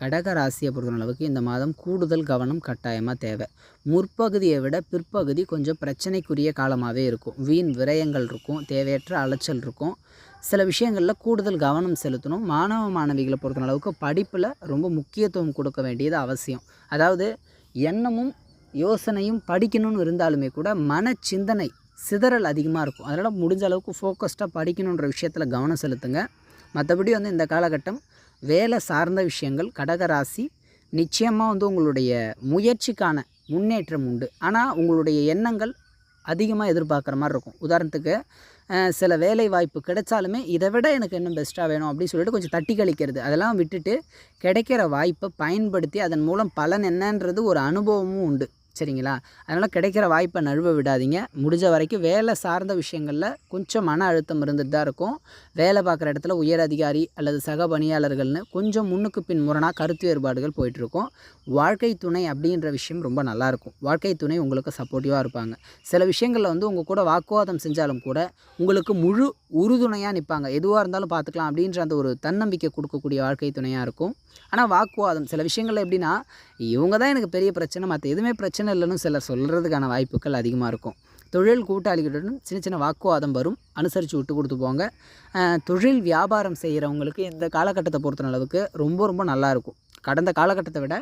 கடக ராசியை பொறுத்தளவுக்கு இந்த மாதம் கூடுதல் கவனம் கட்டாயமாக தேவை. முற்பகுதியை விட பிற்பகுதி கொஞ்சம் பிரச்சனைக்குரிய காலமாகவே இருக்கும். வீண் விரயங்கள் இருக்கும் தேவையற்ற அலைச்சல் இருக்கும். சில விஷயங்களில் கூடுதல் கவனம் செலுத்தணும். மாணவ மாணவிகளை பொறுத்தளவுக்கு படிப்பில் ரொம்ப முக்கியத்துவம் கொடுக்க வேண்டியது அவசியம். அதாவது எண்ணமும் யோசனையும் படிக்கணும்னு இருந்தாலுமே கூட மன சிந்தனை சிதறல் அதிகமாக இருக்கும். அதனால் முடிஞ்ச அளவுக்கு ஃபோக்கஸ்டாக படிக்கணுன்ற விஷயத்தில் கவனம் செலுத்துங்க. மற்றபடி வந்து இந்த காலகட்டம் வேலை சார்ந்த விஷயங்கள் கடகராசி நிச்சயமாக வந்து உங்களுடைய முயற்சிக்கான முன்னேற்றம் உண்டு. ஆனால் உங்களுடைய எண்ணங்கள் அதிகமாக எதிர்பார்க்குற மாதிரி இருக்கும். உதாரணத்துக்கு சில வேலை வாய்ப்பு கிடைச்சாலுமே இதை விட எனக்கு இன்னும் பெஸ்ட்டாக வேணும் அப்படின்னு சொல்லிட்டு கொஞ்சம் தட்டி கழிக்கிறது. அதெல்லாம் விட்டுட்டு கிடைக்கிற வாய்ப்பை பயன்படுத்தி அதன் மூலம் பலன் என்னன்றது ஒரு அனுபவமும் உண்டு. சரிங்களா? அதனால் கிடைக்கிற வாய்ப்பை நழுவ விடாதீங்க. முடிஞ்ச வரைக்கும் வேலை சார்ந்த விஷயங்களில் கொஞ்சம் மன அழுத்தம் இருந்துட்டு தான் இருக்கும். வேலை பார்க்குற இடத்துல உயர் அதிகாரி அல்லது சக பணியாளர்கள்னு கொஞ்சம் முன்னுக்கு பின் முரணாக கருத்து வேறுபாடுகள் போயிட்டுருக்கும் வாழ்க்கை துணை அப்படின்ற விஷயம் ரொம்ப நல்லாயிருக்கும் வாழ்க்கை துணை உங்களுக்கு சப்போர்ட்டிவாக இருப்பாங்க. சில விஷயங்களில் வந்து உங்கள் கூட வாக்குவாதம் செஞ்சாலும் கூட உங்களுக்கு முழு உறுதுணையாக நிற்பாங்க எதுவாக இருந்தாலும் பார்த்துக்கலாம் அப்படின்ற அந்த ஒரு தன்னம்பிக்கை கொடுக்கக்கூடிய வாழ்க்கை துணையாக இருக்கும். ஆனால் வாக்குவாதம் சில விஷயங்கள் எப்படின்னா இவங்க தான் எனக்கு பெரிய பிரச்சனை மற்ற எதுவுமே பிரச்சனை இல்லைன்னு சிலர் சொல்கிறதுக்கான வாய்ப்புகள் அதிகமாக இருக்கும். தொழில் கூட்டாளிகளுடன் சின்ன சின்ன வாக்குவாதம் வரும். அனுசரித்து விட்டு கொடுத்து போங்க. தொழில் வியாபாரம் செய்கிறவங்களுக்கு இந்த காலகட்டத்தை பொறுத்த அளவுக்கு ரொம்ப ரொம்ப நல்லா இருக்கும். கடந்த காலகட்டத்தை விட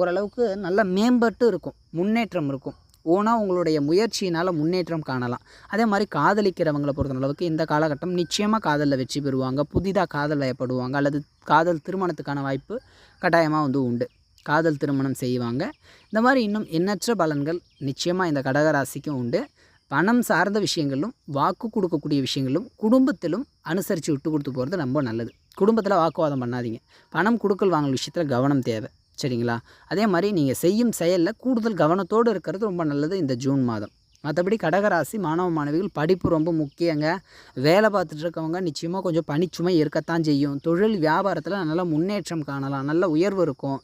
ஓரளவுக்கு நல்ல மேம்பட்டு இருக்கும். முன்னேற்றம் இருக்கும். ஓனாக உங்களுடைய முயற்சியினால் முன்னேற்றம் காணலாம். அதே மாதிரி காதலிக்கிறவங்களை பொறுத்த அளவுக்கு இந்த காலகட்டம் நிச்சயமாக காதலில் வெற்றி பெறுவாங்க. புதிதாக காதல் வயப்படுவாங்க. அல்லது காதல் திருமணத்துக்கான வாய்ப்பு கட்டாயமாக வந்து உண்டு. காதல் திருமணம் செய்வாங்க. இந்த மாதிரி இன்னும் எண்ணற்ற பலன்கள் நிச்சயமாக இந்த கடகராசிக்கும் உண்டு. பணம் சார்ந்த விஷயங்களும் வாக்கு கொடுக்கக்கூடிய விஷயங்களும் குடும்பத்திலும் அனுசரித்து விட்டு கொடுத்து போகிறது ரொம்ப நல்லது. குடும்பத்தில் வாக்குவாதம் பண்ணாதீங்க. பணம் கொடுக்கல் வாங்கல் விஷயத்தில் கவனம் தேவை. சரிங்களா? அதே மாதிரி நீங்கள் செய்யும் செயலில் கூடுதல் கவனத்தோடு இருக்கிறது ரொம்ப நல்லது இந்த ஜூன் மாதம். மற்றபடி கடகராசி மாணவ மாணவிகள் படிப்பு ரொம்ப முக்கியங்க. வேலை பார்த்துட்டு இருக்கவங்க நிச்சயமாக கொஞ்சம் பணிச்சுமை இருக்கத்தான் செய்யும். தொழில் வியாபாரத்தில் நல்ல முன்னேற்றம் காணலாம். நல்ல உயர்வு இருக்கும்.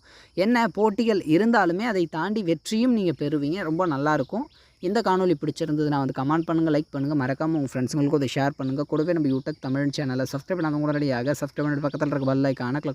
என்ன போட்டிகள் இருந்தாலுமே அதை தாண்டி வெற்றியும் நீங்கள் பெறுவீங்க. ரொம்ப நல்லாயிருக்கும் இந்த காணொலி பிடிச்சிருந்தது நான் வந்து கமெண்ட் பண்ணுங்கள் லைக் பண்ணுங்கள் மறக்காமல் உங்கள் ஃப்ரெண்ட்ஸுங்களுக்கும் அதை ஷேர் பண்ணுங்கள் கூடவே நம்ம யூடியூப் தமிழ் சேனலை சப்ஸ்கிரைப் பண்ணாதவங்க உடனடியாக சப்ஸ்கிரைப் பண்ணிட்டு பக்கத்தில் இருக்க பெல் ஐக்கான கிளிக்